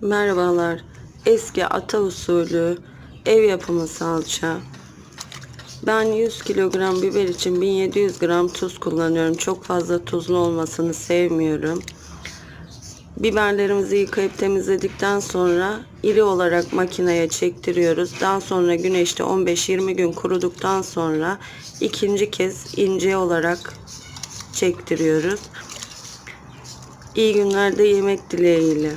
Merhabalar. Eski ata usulü ev yapımı salça. Ben 100 kilogram biber için 1700 gram tuz kullanıyorum. Çok fazla tuzlu olmasını sevmiyorum. Biberlerimizi yıkayıp temizledikten sonra iri olarak makineye çektiriyoruz. Daha sonra güneşte 15-20 gün kuruduktan sonra ikinci kez ince olarak çektiriyoruz. İyi günlerde yemek dileğiyle.